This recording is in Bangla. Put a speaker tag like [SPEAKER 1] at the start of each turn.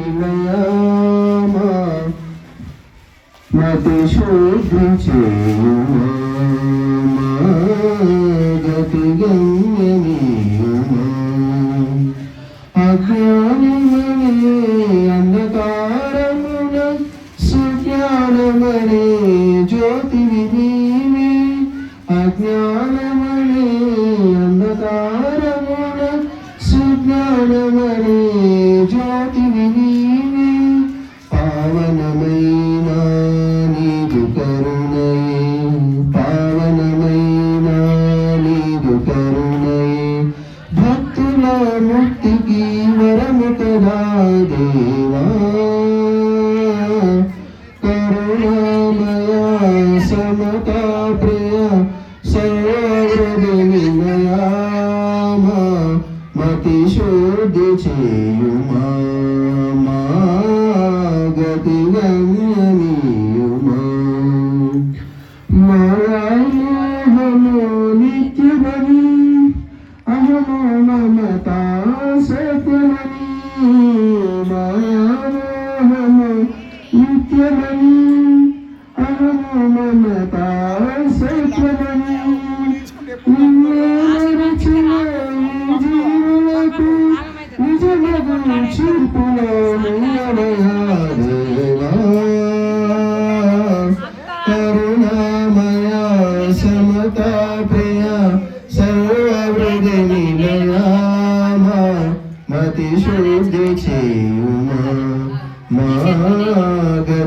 [SPEAKER 1] సౌహృది మతి శుద్ధి చేయుమా గతి గమ్యమేయుమా అజ్ఞానమనే అంధకారమున సుజ్ఞానమనే జ్యోతి వినీవి అజ్ఞానమనే పావనమైన నీదు కరుణయే పావనమైన నీదు కరుణయే భక్తుల ముక్తికి వరము కదా దేవా కరుణామయ సమతా ప్రియ సౌహృద నిలయామా మతి శుద్ధి చేయుమా మా দিলাম আমি মায়া হলো নিত্য বলি আহলো মমতা সত্যমণি মায়া হলো নিত্য বলি আহলো মমতা সত্যমণি নিজ জীবন নিজ জীবন ছিল নিয়মে సమతా ప్రియ సర్వృది నిలయామా మతి శుద్ధి చేయుమా మా